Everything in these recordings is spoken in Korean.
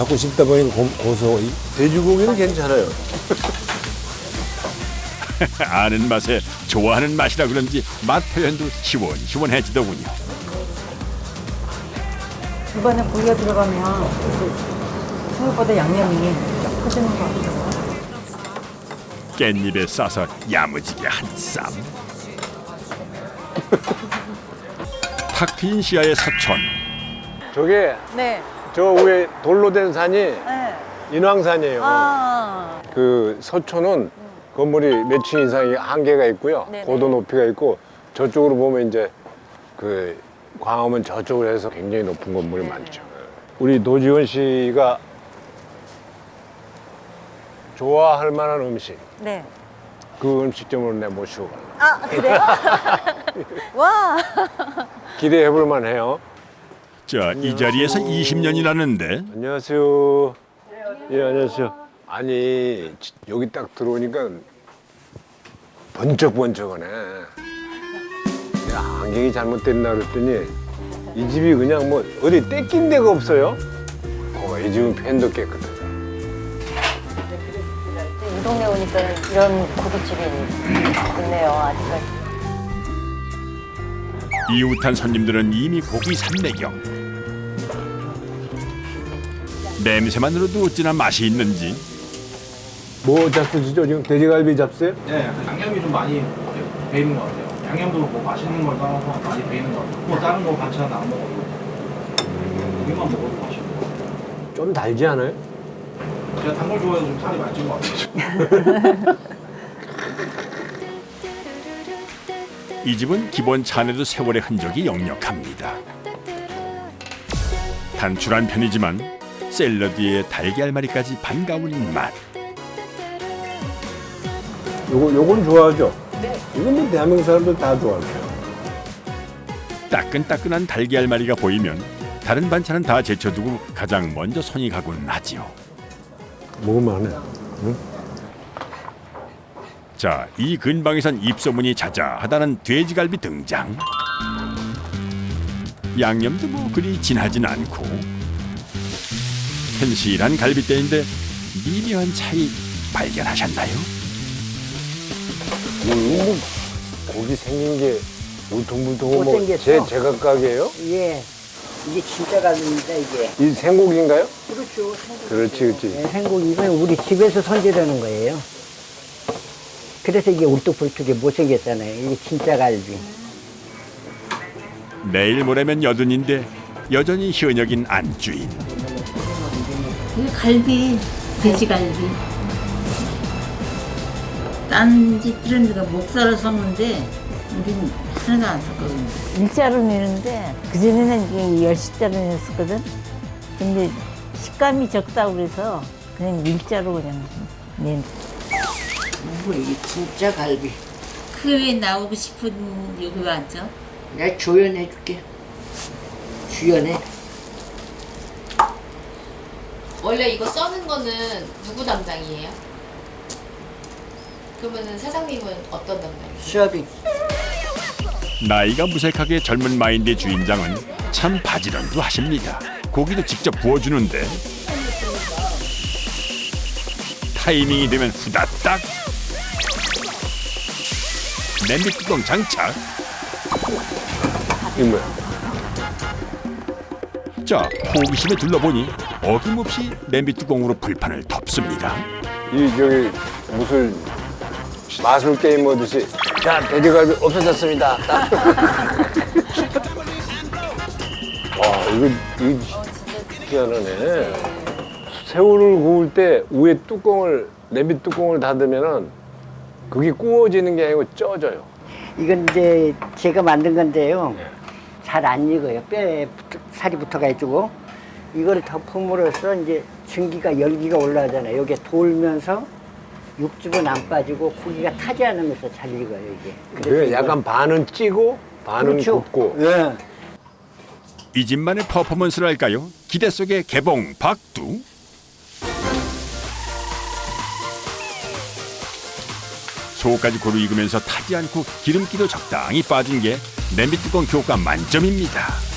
자꾸 씹다 보니까 고, 고소. 이- 돼지고기는 괜찮아요. 아는 맛에 좋아하는 맛이라 그런지 맛 표현도 시원시원해지더군요. 이번에 고기가 들어가면 그 생각보다 양념이 쫙 퍼지는 것 같아요. 깻잎에 싸서 야무지게 한 쌈. 탁 트인 시야의 서촌. 저게 네. 저 위에 돌로 된 산이 네. 인왕산이에요. 아. 그 서초는 건물이 몇 층 이상이 한계가 있고요. 네네. 고도 높이가 있고 저쪽으로 보면 이제 그 광화문 저쪽으로 해서 굉장히 높은 건물이 많죠. 우리 노지원 씨가 좋아할 만한 음식 네. 그 음식점으로 내 모시고 갈래. 아, 그래요? 와. 기대해 볼 만해요. 자, 이 자리에서 20년이라는데 안녕하세요. 예, 안녕하세요. 아니, 지- 여기 딱 들어오니까 번쩍번쩍하네. 내가 안경이 잘못됐나 그랬더니 이 집이 그냥 뭐 어디 떼낀 데가 없어요. 어, 이 집은 펜도 깨끗하다. 이 동네 오니까 이런 고깃집이 있네요, 아직까지. 이웃한 손님들은 이미 고기 삼매경. 냄새만으로도 어찌나 맛이 있는지 뭐 잡수시죠? 지금 돼지갈비 잡수요? 네, 양념이 좀 많이 배이는 것 같아요. 양념도 뭐 맛있는 걸 따라서 많이 배이는 것 같아요. 뭐 다른 거 반찬 안 먹어도 고기만 먹어도 맛있고. 좀 달지 않아요? 제가 단 걸 좋아해서 좀 살이 많이 찐것 같아요. 이 집은 기본 찬에도 세월의 흔적이 역력합니다. 단출한 편이지만 샐러드에 달걀말이까지 반가운 맛. 요거, 요건 좋아하죠? 네. 이건 뭐 대한민국 사람들 다 좋아할 거예요. 따끈따끈한 달걀말이가 보이면 다른 반찬은 다 제쳐두고 가장 먼저 손이 가곤 하지요. 먹으면 하네. 자, 이 근방에선 입소문이 자자하다는 돼지갈비 등장. 양념도 뭐 그리 진하진 않고 현실한 갈비뼈인데 미묘한 차이 발견하셨나요? 이거 뭐 고기 생긴 게 울퉁불퉁하고 뭐 못생겼어. 제 제각각이에요? 예. 이게 진짜 갈비입니다, 이게. 이 생고기인가요? 그렇죠. 그렇지, 그렇지. 네, 생고기는 우리 집에서 손질하는 거예요. 그래서 이게 울뚝불뚝이 못생겼잖아요. 이게 진짜 갈비. 내일 모레면 여든인데 여전히 현역인 안주인. 그 갈비, 돼지갈비. 딴 집들은 내가 목살을 섞는데 우리는 하나도 안 섞거든요. 일자로 내는데 그전에는 이게 열시자로 냈었거든. 근데 식감이 적다고 그래서 그냥 일자로 그냥 낸. 뭐 이게 진짜 갈비. 그 외에 나오고 싶은 여기 왔죠? 내가 조연해 줄게. 주연해. 원래 이거 써는 거는 누구 담당이에요? 그러면은 사장님은 어떤 담당이에요? 수업이. 나이가 무색하게 젊은 마인드의 주인장은 참 바지런도 하십니다. 고기도 직접 구워주는데 타이밍이 되면 후다닥 냄비 뚜껑 장착. 이 뭐야? 자 호기심에 둘러보니 어김없이 냄비 뚜껑으로 불판을 덮습니다. 이 저기 무슨 마술 게임 하듯이 자 돼지갈비 없어졌습니다. 딱. 와 이거 이거 희한하네. 새우를 구울 때 위에 뚜껑을 냄비 뚜껑을 닫으면은 그게 구워지는 게 아니고 쪄져요. 이건 이제 제가 만든 건데요. 잘 안 익어요. 뼈에 붙- 살이 붙어가지고. 이거를 덮음으로써 이제 증기가 열기가 올라오잖아요. 여기에 돌면서 육즙은 안 빠지고 고기가 타지 않으면서 잘 익어요, 이게. 이걸- 약간 반은 찌고 반은 그렇죠. 굽고. 예. 이 집만의 퍼포먼스랄까요? 기대 속의 개봉 박두. 속까지 고루 익으면서 타지 않고 기름기도 적당히 빠진 게 냄비 뚜껑 효과 만점입니다.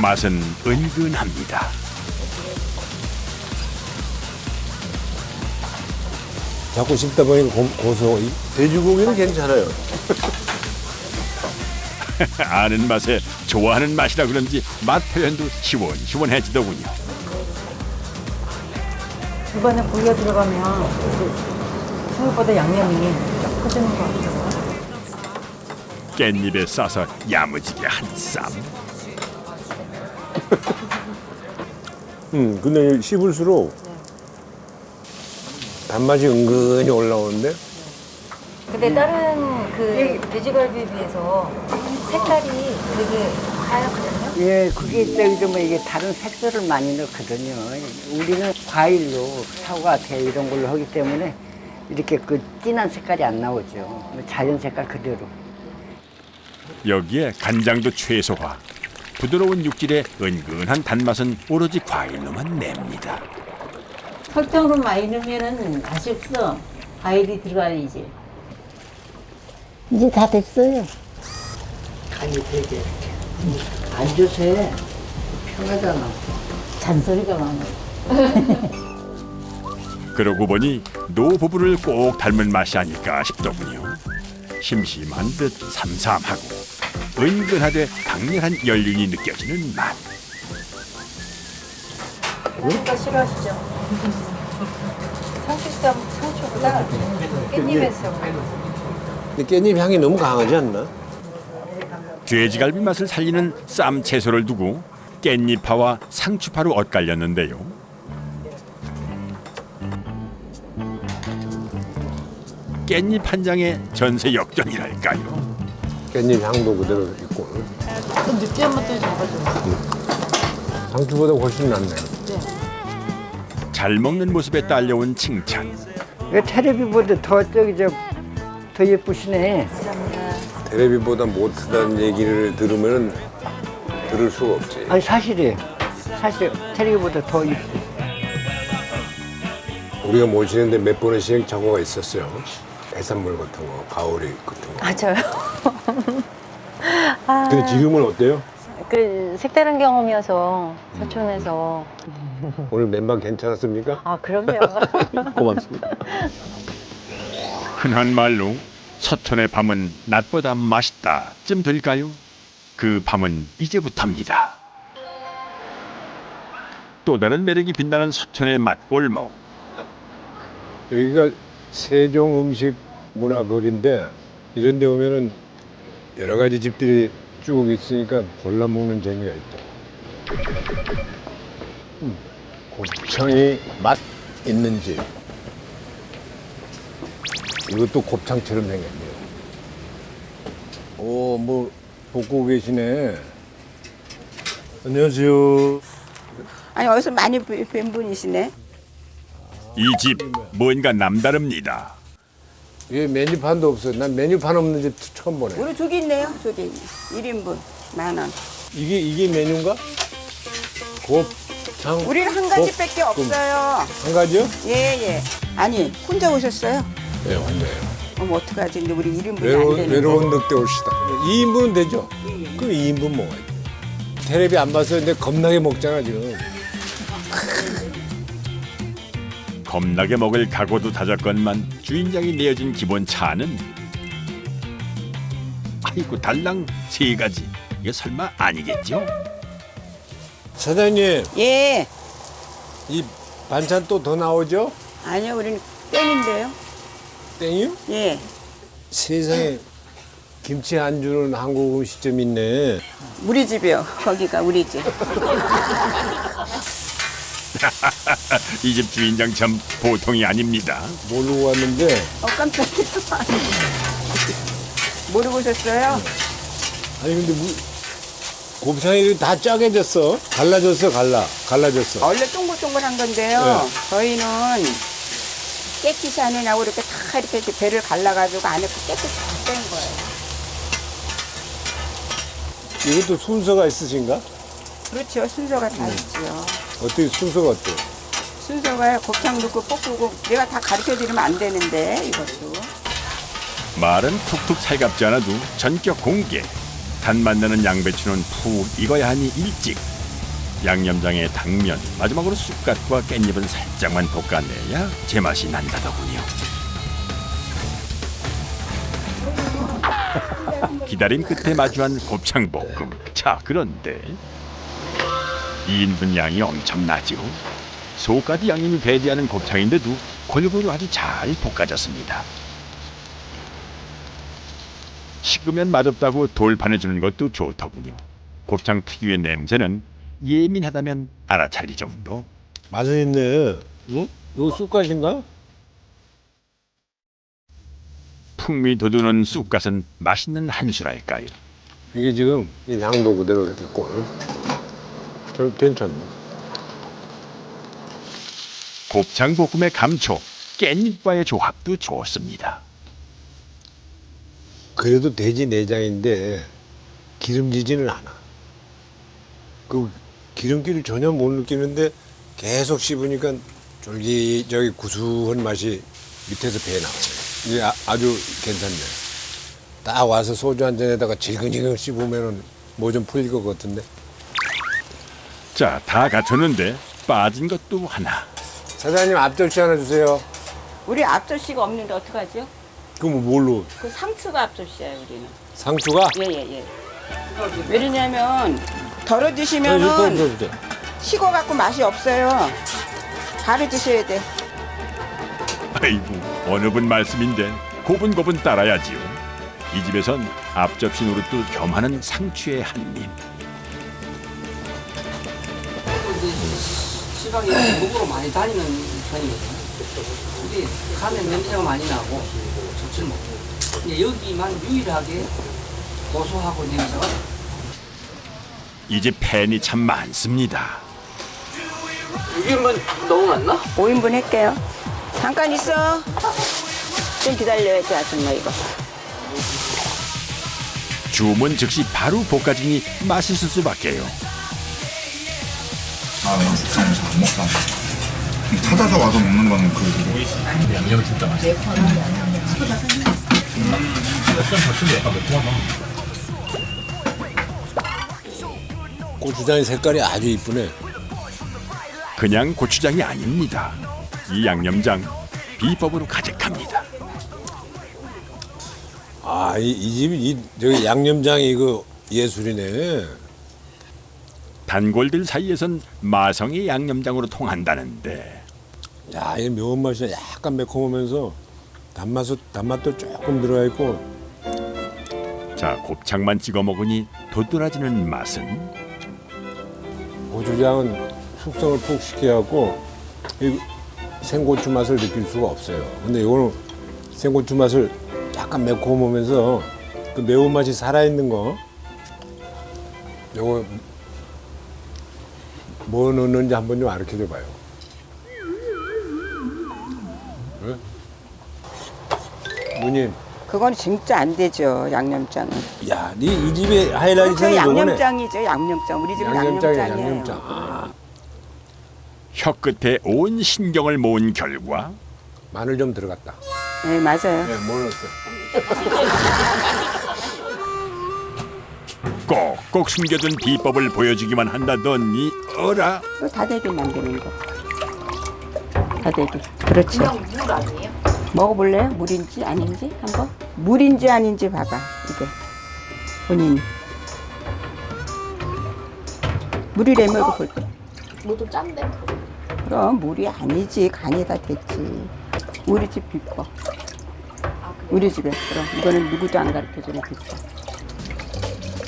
맛은 은근합니다. 자꾸 씹다 보니까 고, 고소. 이 돼지고기는 괜찮아요. 아는 맛에 좋아하는 맛이라 그런지 맛 표현도 시원시원해지더군요. 이번에 고기가 들어가면 생각보다 양념이 쫙 퍼지는 것 같아요. 깻잎에 싸서 야무지게 한 쌈. 음, 근데 씹을수록 단맛이 은근히 올라오는데 근데 다른 그 돼지갈비에 비해서 색깔이 되게 하얗거든요. 예, 그게 저기 좀 이게 다른 색소를 많이 넣거든요. 우리는 과일로 사과, 배 이런 걸로 하기 때문에 이렇게 그 진한 색깔이 안 나오죠. 자연 색깔 그대로. 여기에 간장도 최소화. 부드러운 육질에 은근한 단맛은 오로지 과일로만 냅니다. 설탕을 많이 넣으면은 맛이 없어. 과일이 들어가야지. 이제 다 됐어요. 간이 되게 앉아서 해. 편하잖아. 잔소리가 많아. 그러고 보니 노 부부를 꼭 닮은 맛이 아닐까 싶더군요. 심심한 듯 삼삼하고 은근하되 강렬한 연륜이 느껴지는 맛. 그러니까 싫어하시죠? 상추쌈 상추보다 깻잎에서 근데 깻잎 향이 너무 강하지 않나? 돼지갈비 맛을 살리는 쌈 채소를 두고 깻잎파와 상추파로 엇갈렸는데요. 깻잎 한 장의 전세 역전이랄까요. 깻잎 향도 그대로 있고 느끼한 맛도 잡아줘. 상추보다 훨씬 낫네. 잘 먹는 모습에 딸려온 칭찬. 이거 테레비보다 더 저기 저 더 예쁘시네. 테레비보다 못하다는 얘기를 들으면 들을 수가 없지. 아니 사실이에요. 사실 테레비보다 더 이쁘. 우리가 모시는데 몇 번의 시행착오가 있었어요. 해산물 같은 거, 가오리 같은 거. 맞아요. 아, 근데 지금은 어때요? 그 색다른 경험이어서 서촌에서 오늘 맨방 괜찮았습니까? 아 그럼요. 고맙습니다. 흔한 말로 서촌의 밤은 낮보다 맛있다 쯤 될까요? 그 밤은 이제부터입니다. 또 다른 매력이 빛나는 서촌의 맛골목. 여기가 세종 음식 문화거리인데 이런 데 오면은 여러 가지 집들이 쭉 있으니까 골라 먹는 재미가 있다. 음, 곱창이 맛 있는 집. 이것도 곱창처럼 생겼네요. 오, 뭐 볶고 계시네. 안녕하세요. 아니 어디서 많이 뵌- 뵌 분이시네. 이 집 뭔가 남다릅니다. 이게 메뉴판도 없어요. 난 메뉴판 없는 집 처음 보네. 우리 저기 있네요. 저기 1인분 만 원. 이게 이게 메뉴인가? 곱창. 우리는 한 가지밖에 없어요. 한 가지요? 예 예. 아니 혼자 오셨어요? 네, 혼자요. 어머 어떡하지? 근데 우리 1인분이 안 외로운 되는데. 외로운 늑대 옵시다. 2인분은 되죠? 그럼 2인분 먹어야지. 테레비 안 봐서 근데 겁나게 먹잖아 지금. 겁나게 먹을 각오도 다졌건만 주인장이 내어준 기본 차는 아이고 달랑 세 가지. 이게 설마 아니겠죠? 사장님, 예. 이 반찬 또 더 나오죠? 아니요 우리는 땡인데요. 땡이요? 예. 세상에 김치 안 주는 한국 음식점 있네. 우리 집이요. 거기가 우리 집. 이 집 주인장 참 보통이 아닙니다. 모르고 왔는데 어 깜짝이야. 모르고 오셨어요? 아니 근데 뭐 곱창이 다 짜게 졌어. 갈라졌어, 갈라. 갈라졌어. 원래 동글동글한 건데요. 네. 저희는 깨끗이 안에 나고 이렇게 다 이렇게 이렇게 배를 갈라가지고 안에 깨끗이 뺀 거예요. 이것도 순서가 있으신가? 그렇죠. 순서가 다 있지요. 어떻게 순서가 어때? 순서가 곱창 넣고 볶고 내가 다 가르쳐 드리면 안 되는데 이것도 말은 툭툭 살갑지 않아도 전격 공개. 폭탄 만드는 양배추는 푹 익어야 하니 일찍 양념장에 당면 마지막으로 쑥갓과 깻잎은 살짝만 볶아내야 제맛이 난다더군요. 기다림 끝에 마주한 곱창볶음. 자 그런데 2인분 양이 엄청나죠. 소까지 양념이 배제하는 곱창인데도 골고루 아주 잘 볶아졌습니다. 식으면 맛없다고 돌판해 주는 것도 좋더군요. 곱창 특유의 냄새는 예민하다면 알아차리 정도. 맛은 있네. 응? 이거 쑥갓인가? 풍미 돋우는 쑥갓은 맛있는 한수랄까요. 이게 지금 이 양도 그대로 있고 저 괜찮네. 곱창 볶음의 감초, 깻잎과의 조합도 좋습니다. 그래도 돼지 내장인데 기름지지는 않아. 그 기름기를 전혀 못 느끼는데 계속 씹으니까 쫄깃 저기 구수한 맛이 밑에서 배 나와요. 이게 아, 아주 괜찮네. 딱 와서 소주 한 잔에다가 질근질근 씹으면은 뭐 좀 풀릴 것 같은데. 자, 다 갖췄는데 빠진 것도 하나. 사장님 앞접시 하나 주세요. 우리 앞접시가 없는데 어떡하죠? 그럼 뭘로? 그 상추가 앞접시예요, 우리는. 상추가? 예예예. 왜냐면 덜어 네, 드시면은 주세요. 식어 갖고 맛이 없어요. 바로 드셔야 돼. 아이고, 어느 분 말씀인데 고분고분 따라야지요. 이 집에선 앞접시 노릇도 겸하는 상추의 한 입. 시방이 목으로 많이 다니는 편이거든요. 이게 가면 냄새가 많이 나고 좋지는 못해요. 근데 여기만 유일하게 고소하고 냄새가 이 집 팬이 참 많습니다. 6인분 너무 많나? 5인분 할게요. 잠깐 있어. 좀 기다려야지 아줌마 이거. 주문 즉시 바로 볶아지니 맛있을 수밖에요. 아, 먹다. 찾아서 와서 먹는 거는 그 양념이 진짜 맛있어. 고추장의 색깔이 아주 이쁘네. 그냥 고추장이 아닙니다. 이 양념장 비법으로 가득합니다. 아, 이, 이 집이 이 저기 양념장이 이거 예술이네. 단골들 사이에선 마성의 양념장으로 통한다는데 야, 이 매운 맛이 약간 매콤하면서 단맛도 단맛도 조금 들어가 있고 자 곱창만 찍어 먹으니 도드라지는 맛은 고추장은 숙성을 푹 시켜갖고 이 생고추 맛을 느낄 수가 없어요. 근데 이거는 생고추 맛을 약간 매콤하면서 그 매운 맛이 살아있는 거. 요거 뭐 넣는지 한번 좀 가르쳐 줘봐요. 네? 누님, 그건 진짜 안 되죠 양념장은. 야, 네이 집의 하이라이트는 요거네. 양념장이죠 양념장. 우리 집은 양념장이야, 양념장이에요. 양념장. 아, 혀 끝에 온 신경을 모은 결과 마늘 좀 들어갔다. 네 맞아요. 네, 뭘 넣었어? 꼭꼭 숨겨둔 비법을 보여주기만 한다더니 어라 또 다대기 만드는 거. 다대기. 그렇죠. 물 아니에요? 먹어볼래요? 물인지 아닌지 한번? 물인지 아닌지 봐봐 이게 본인이 물이래면 이거 볼 때. 뭐좀 짠데? 그럼 물이 아니지 간이 다 됐지 우리 집 비법 우리 집에 그럼 이거는 누구도 안 가르쳐주는 비법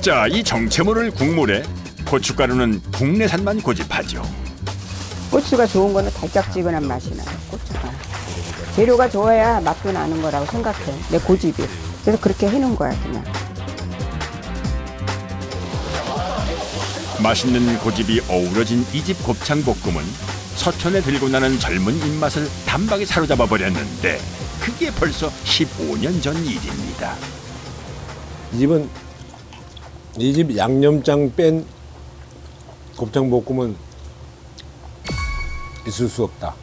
자 이 정체모를 국물에 고춧가루는 국내산만 고집하죠. 고추가 좋은 거는 달짝지근한 맛이 나요 고추가. 재료가 좋아야 맛도 나는 거라고 생각해 내 고집이. 그래서 그렇게 해놓은 거야 그냥. 맛있는 고집이 어우러진 이 집 곱창볶음은 서천에 들고 나는 젊은 입맛을 단박에 사로잡아 버렸는데 그게 벌써 15년 전 일입니다. 이 집은 이 집 양념장 뺀 곱창 볶음은 있을 수 없다.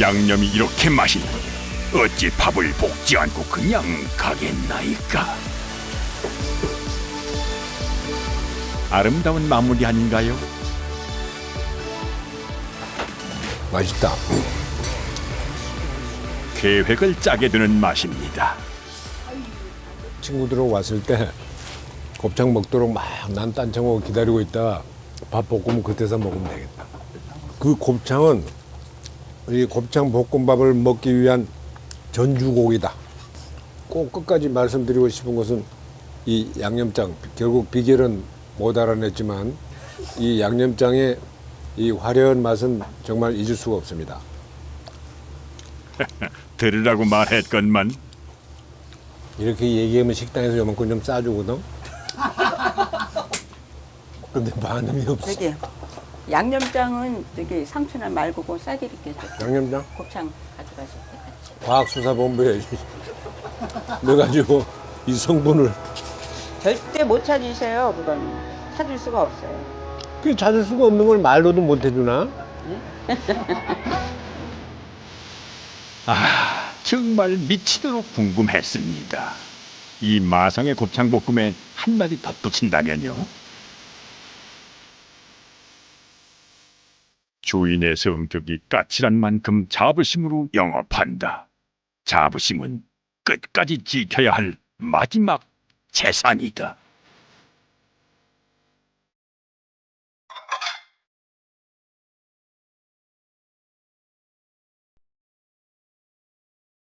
양념이 이렇게 맛있는 어찌 밥을 볶지 않고 그냥 가겠나이까 아름다운 마무리 아닌가요? 맛있다. 계획을 짜게 되는 맛입니다. 친구들 왔을 때 곱창 먹도록 막 난 딴청하고 기다리고 있다. 밥 볶으면 그때서 먹으면 되겠다. 그 곱창은 이 곱창 볶음밥을 먹기 위한 전주곡이다. 꼭 끝까지 말씀드리고 싶은 것은 이 양념장 결국 비결은 못 알아냈지만 이 양념장의 이 화려한 맛은 정말 잊을 수가 없습니다. 들으라고 말했건만 이렇게 얘기하면 식당에서 요만큼 좀 싸주거든. 근데 반응이 없어. 저기 양념장은 저기 상추나 말고 싸게 이렇게 줘. 양념장? 곱창 가져가실 때 같이. 과학수사본부에 넣어가지고 이 성분을 절대 못 찾으세요. 그건 찾을 수가 없어요. 그 찾을 수가 없는 걸 말로도 못 해주나? 아 정말 미치도록 궁금했습니다. 이 마성의 곱창볶음에 한마디 덧붙인다면요. 주인의 성격이 까칠한 만큼 자부심으로 영업한다. 자부심은 끝까지 지켜야 할 마지막 재산이다.